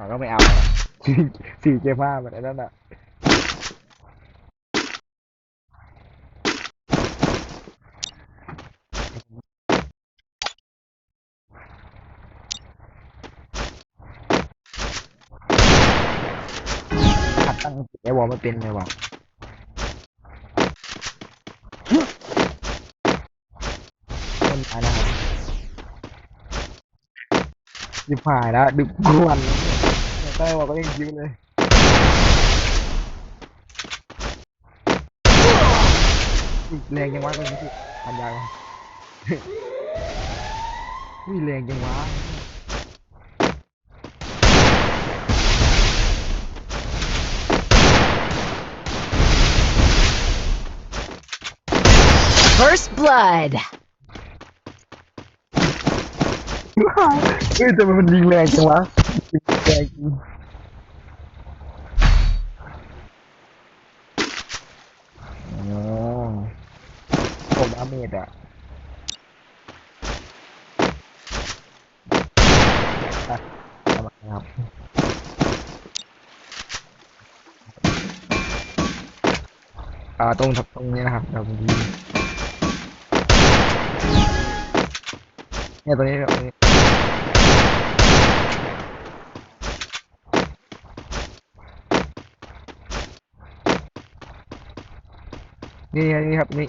อะก็ไม่เอาแล้วสี่เกมห้าแบบนั้นอะขัดตั้งไอวอลไม่เป็นไงวะต้นไม้นะครับยิบหายแล้วดึกกวน แล้วเนี่ยใต้วอลก็ยังยิ้มเลยอุ๊ยแรงยังวะตรงนี้พี่พันยาวะอุ้ยแรงยังวะ First blood. เฮ้ยแต่มันยิงแรงจังวะยิง แรงจริงอ๋อผมดาเมจอะอะเอามาครับอ่าตรงตรงนี้นะครับเราผมยิงเนี่ยตรงนี้ตรงนี้ นี่นี่ครับนี่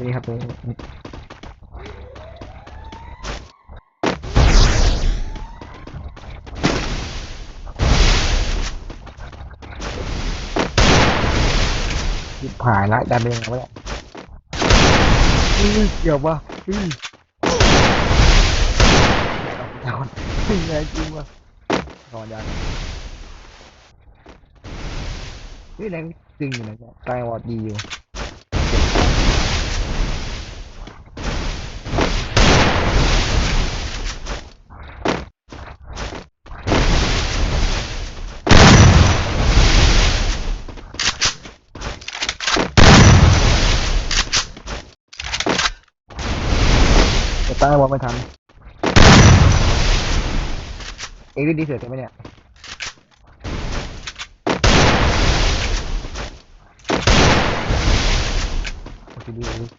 นี่ครับนี้นี่ยิบหายละดันเองแล้วเลยอุ้ยเกี่ยวปะอุ้ยดาวแรงจริงวะนอนยัง เฮ้ยแรงจริงอยู่นะจ๊ะใต้วอดดีอยู่แต่ใต้วอดไม่ทันเอ็กซ์ดีเสือใช่ไหมเนี่ย โอเดีเลย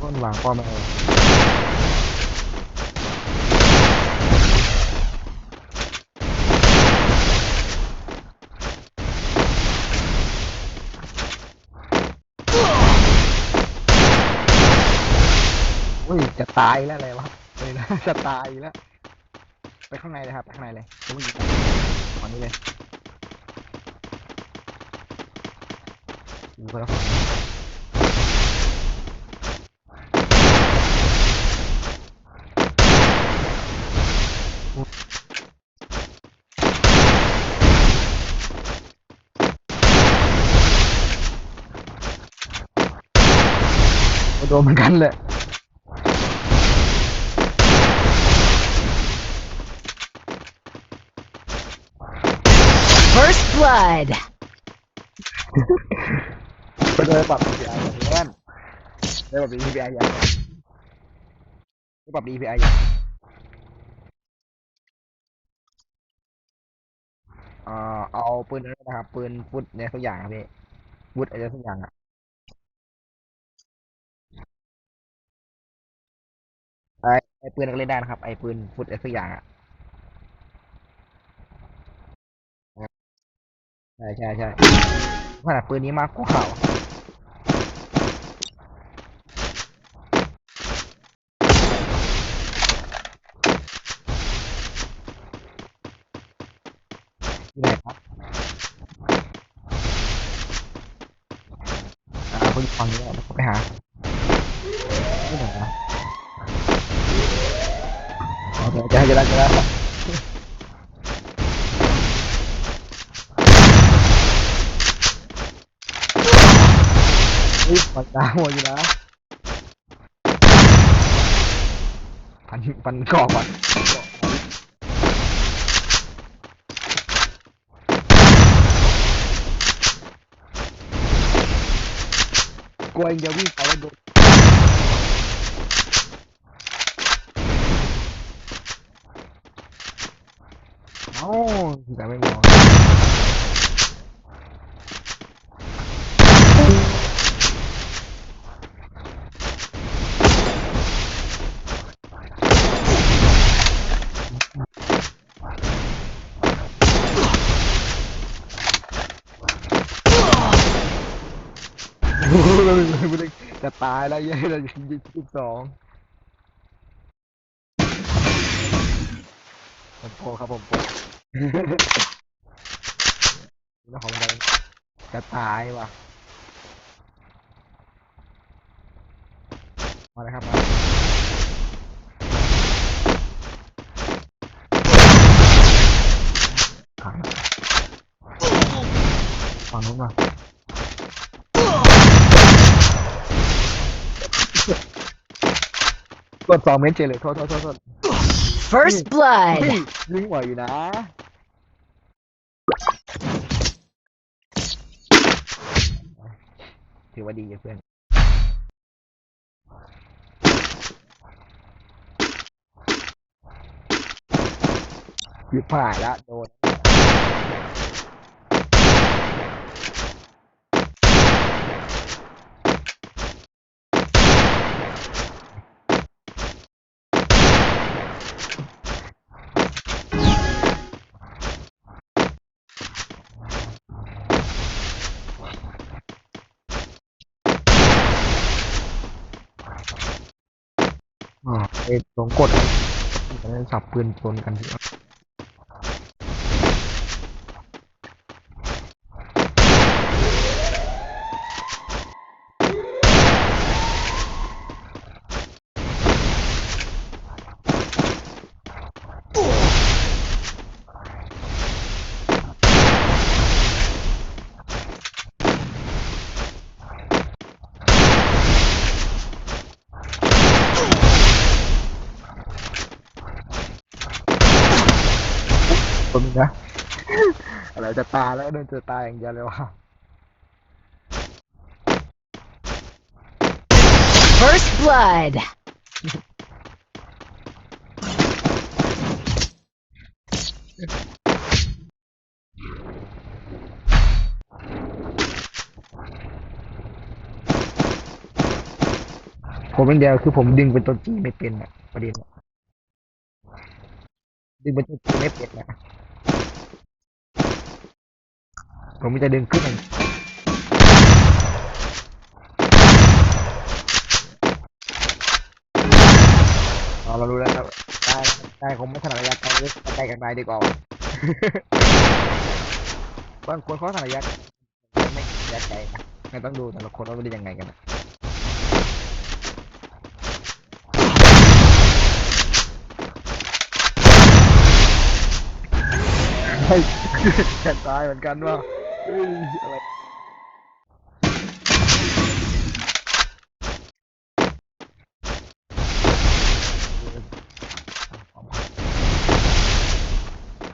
ต้นวางป้อมมาเอออุ้ยจะตายแล้วอะไรวะเลยนะจะตายแล้ว ไปข้างในเลยครับ ไปข้างในเลยผมไม่ยิงตอนนี้เลย อยู่คนละฝั่งก็โดน เหมือนกันแหละ First blood. ก็โดนปรับ DPI อย่างนี้นได้ปรับ DPI อย่างนี้ได้ปรับ DPI อย่างเอ่อเอาปืนนั้นนะครับ ปืนฟุตเนี่ยทุกอย่างครับพี่วุธอะไรทุกอย่างอะไอไอปืนนักเล่นได้นะครับ ไอปืนฟุตอะไรทุกอย่างอะใช่ใช่ใช่ขนาดปืนนี้มากกว่า mua gì đó. Bắn bắn cỏ bắn của anh giống như phải là đột Oh, that went wrong. ตายแล้วเยัยเรายิงสิบสองผมโปครับผมโปรเจ้าของบันไดจะตายว่ะ มาเลยครับมาฝั่งนู้นมา กดสองเมตรเจเลยโทษโทษโทษโทษ First เฮ้ย blood. ยิงไหวอยู่นะ ถือว่าดีอะเพื่อนยิบผ่ายแล้วโดน อ๋อไอ้หลง กดมันสับปืนชนกันที่คนนะ อะไรจะ ตายแล้วโดนจะตายอย่างเดียวเลยว่ะ First blood. ผมเป็นเดียวคือผมดึงเป็นตัวจีไม่เป็นอะประเด็นอะดึงเป็นตัวจีไม่เป็นอะ ผมจะดึงขึ้นอย่างอ๋อเรารู้แล้วครับได้ได้ผมไม่ถนัดระยะไกลเลยไกลกันไปดีกว่าบางคนเขาถนัดระยะไม่ระยะไกลนะงั้นต้องดูแต่ละคนว่าเป็นยังไงกันนะเฮ้ยแค่ตายเหมือนกันว่า เฮ้ยอะไร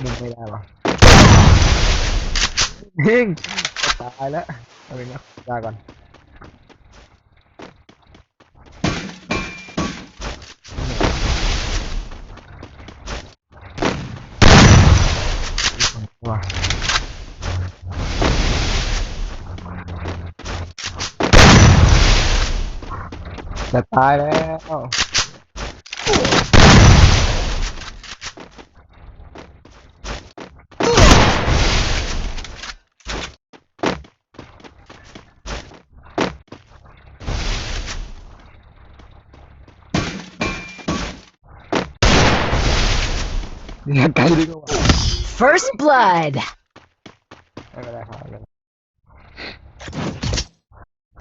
มุงไม่ได้หรอยิงตายแล้วเอาไปนะยาก่อนว้า จะตายแล้วเนี่ยไกลดีกว่า First blood. ไม่เป็นไรครับไม่เป็นไร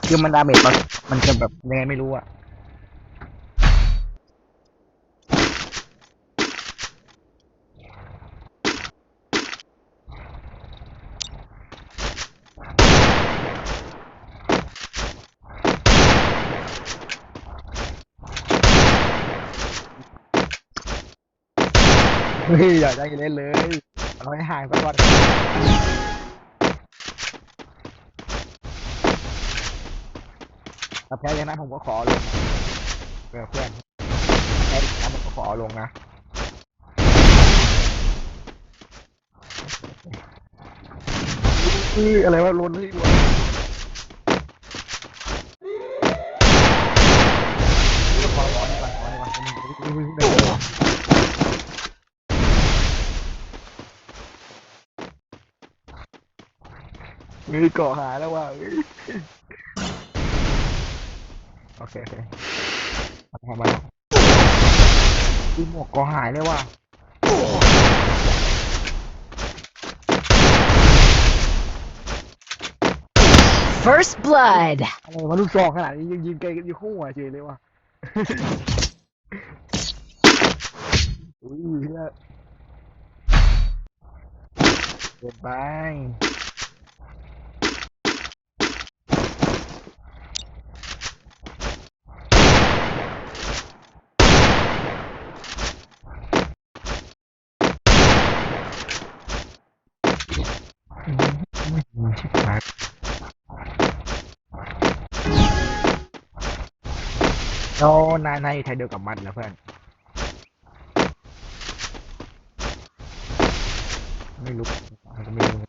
คือมันดาเมจมันมันจะแบบยังไงไม่รู้อะ เฮ้ยอยากได้เล่นเลยเอาให้ห่างสักก่อนถ้าแพ้ชนะผมก็ขอลงเพื่อเพื่อนแพ้ชนะผมก็ขอลงนะอุ้ยอะไรวะลนนี่ลนขอร้อนดีกว่าขอร้อนดีกว่าอุ้ยอุ้ยอุ้ยได้เลย มีเกาะหาแล้วว่ะเอ้ยโอเคโอเคทำมาแล้วอุ้ยหมวกเกาะหายเลยว่ะ First blood. อะไรวะลูกซองขนาดนี้ยังยิงไกลกันอยู่คู่หัวเฉยเลยว่ะอุ้ยเหี้ยเกินไปอืมอืมชิบหาย แล้นายนายอยู่ไทยเดียวกับมันเหรอเพื่อน ไม่รู้มันก็ไม่รู้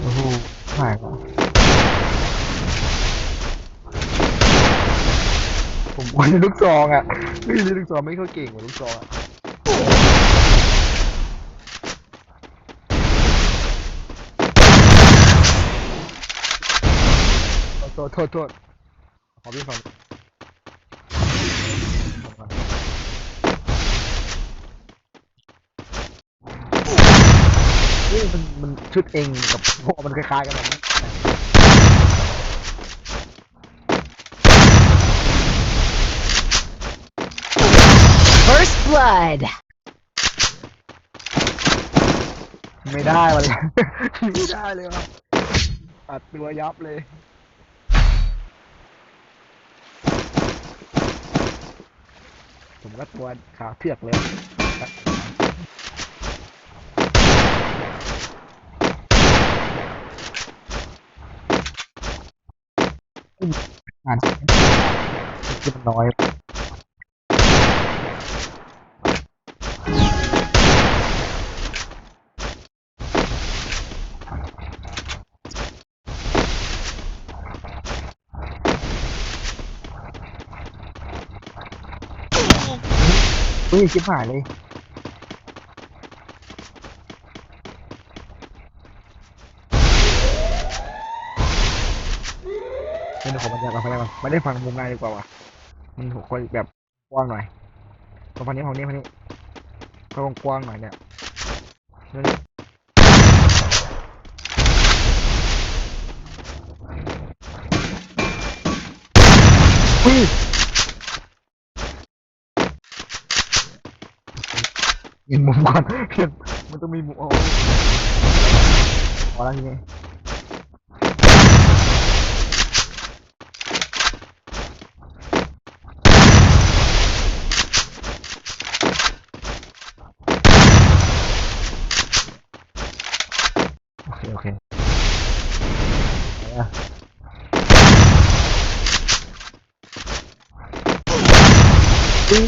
โอ้โหหายแล้วผมว่าลูกซองอะเฮ้ยลูกซองไม่ค่อยเก่งกว่าลูกซองอะ โทษโทษโทษขอพี่ฟังเฮ้ยมันมันชุดเองกับพวกมันคล้ายๆกันแบบนี้ First blood. ไม่ได้วะเลยไม่ได้เลยว่ะอัดตัวยับเลย ผมก็ตัวขาเทือกเลยอ่านที่มันน้อย ชิบหายเลยเป็นของบรรยากาศอะไรวะไม่ได้ฟังมุมนายดีกว่าว่ะ มันหัวคนแบบกว้างหน่อยตรงพันนี้พันนี้พันนี้ก็กว้างหน่อยเนี่ยนี่อุ้ย เปลี่ยนมุมก่อนเปลี่ยนมันต้องมีมุมอ้พอแล้วทีนี้โอเค โอเคอาละย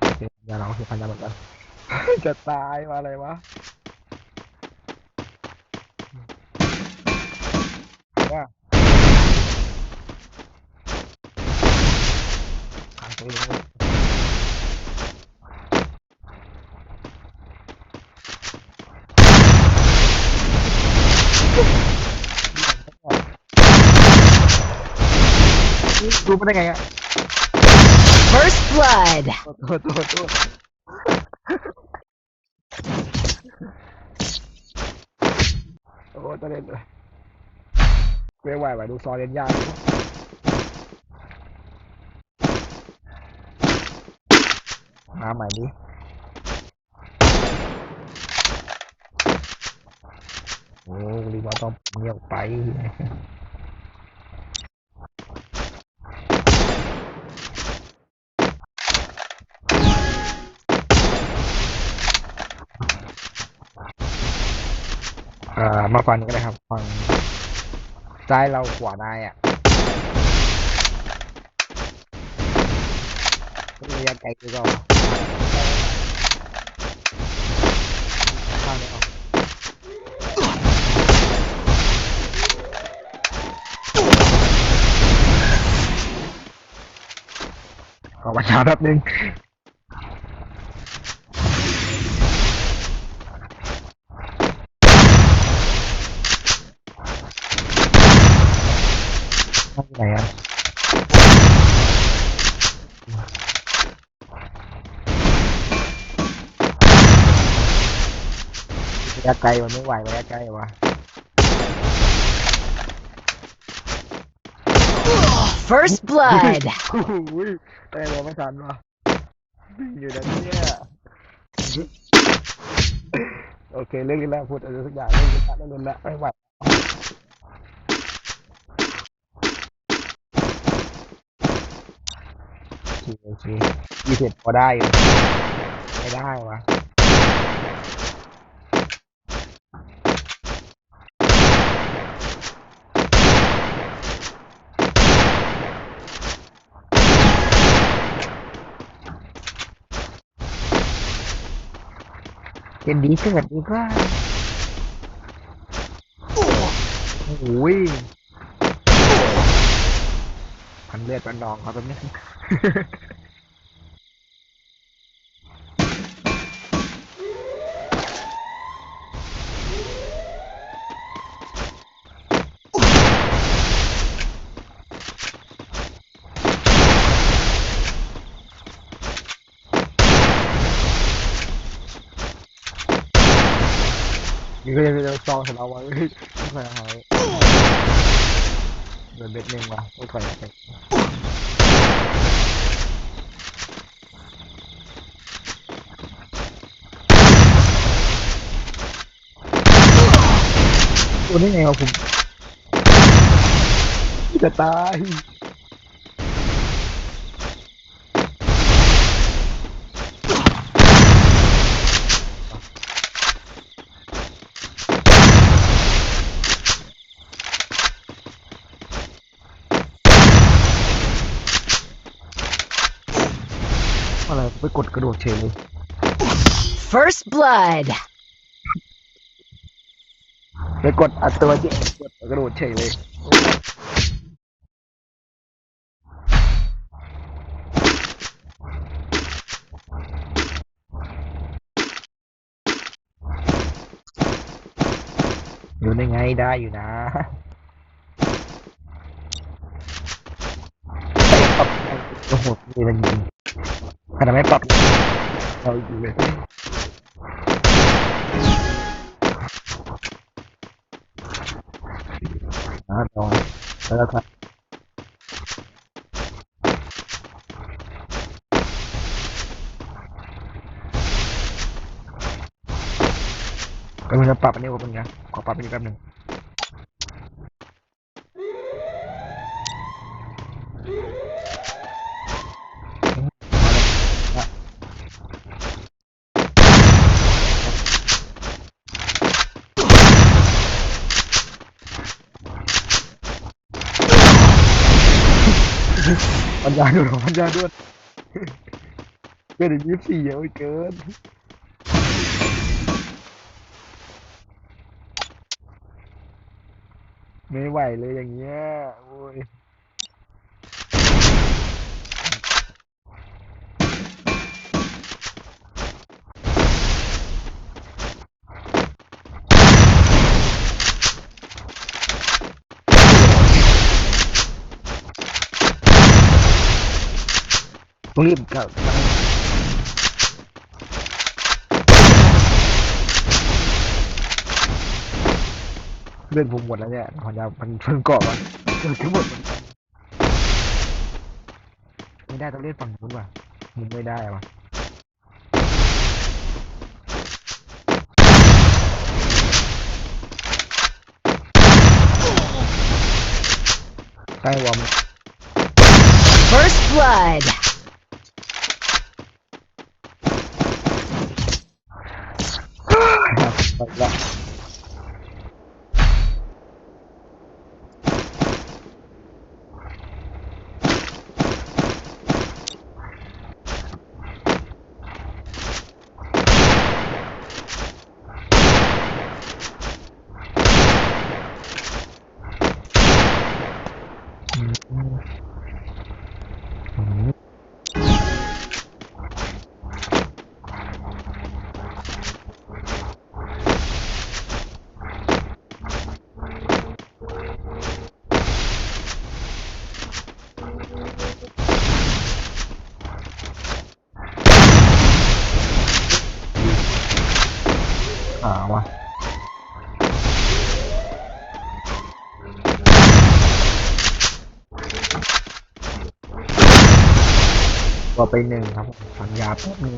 โอ เคอย่าเราคือพันยาเหมือนกัน จะตายมาอะไรวะว่าขังตัวเองเลยดูมันได้ไงอะ First blood. ตัวตัวตัวโอ้ตัวเล่นเลยไม่ไหวไหวดูซอเล่นยากมาใหม่ดิโอ้รีบอต้องเงียบไป อ่ามาฟังนี้ก็ได้ครับฟังซ้ายเราขวานายอะระยะไกลกว่าข้าวเลยเอาขอประชาแป๊บนึง นั่งไหนอะระ ยะไกลมันไม่ไหวระยะไกลวะ First blood. โอ้โหแต่เราไม่ทันวะวิ่งอยู่นะเนี่ยโอเคเรื่องนี้แล้วพูดอะไรสักอย่างเรื่องนี้ละเรื่องนี้ละไม่ไหวโอเคโอเคยี่สิบพอได้อยู่ไม่ได้วะ เย็นดีสวัสดีกว่าโอ้โหพันเลือดพันนองเขาตรงนี้ ก็ยังจะซองสำหรับว่าเฮ้ไม่เคยหายเดินเบ็ดหนึ่งว่ะไม่เคยไปตัวนี้ไงวะผมจะตาย อะไรไป กดกระโดดเฉยเลย First blood. ไปกดอัดตัวจริงกดกระโดดเฉยเลยอยู่ได้ไงได้อยู่นะปรับโอ้โหมีอะไรจริง ขนาดไม่ปรับเราอยู่เลยอ่าลองแล้วครับก็มันจะปรับอันนี้ว่าเป็นไงขอปรับอันนี้แป๊บหนึ่ง ยาด้วยปัญญาด้วยเกินยี่สิบสี่เยอะเกินไม่ไหวเลยอย่างเงี้ยโอ้ย ต้องรีบกลับเลื่อนผมหมดแล้วเนี่ยขอยามันเพิ่งเกาะมันเกิดขึ้นหมดไม่ได้ต้องเล่นฝั่งนู้นว่ะมุมไม่ได้ว่ะใกล้วอม First blood. ไปละ อืมอืมอ่าวะตัวไปหนึ่งครับผมสัญญาแป๊บนึง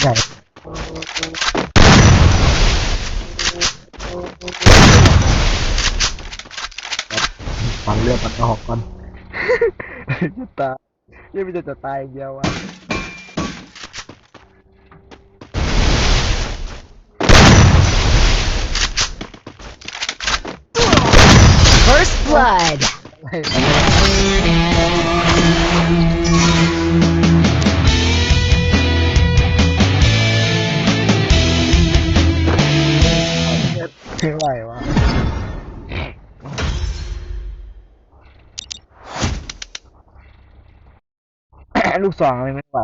ใหญ่ฟังเรื่องมันออกก่อน จะตายยังไม่จะจะตายอย่างเดียวอะ First blood. ไม่ ลูกสองไม่ไหว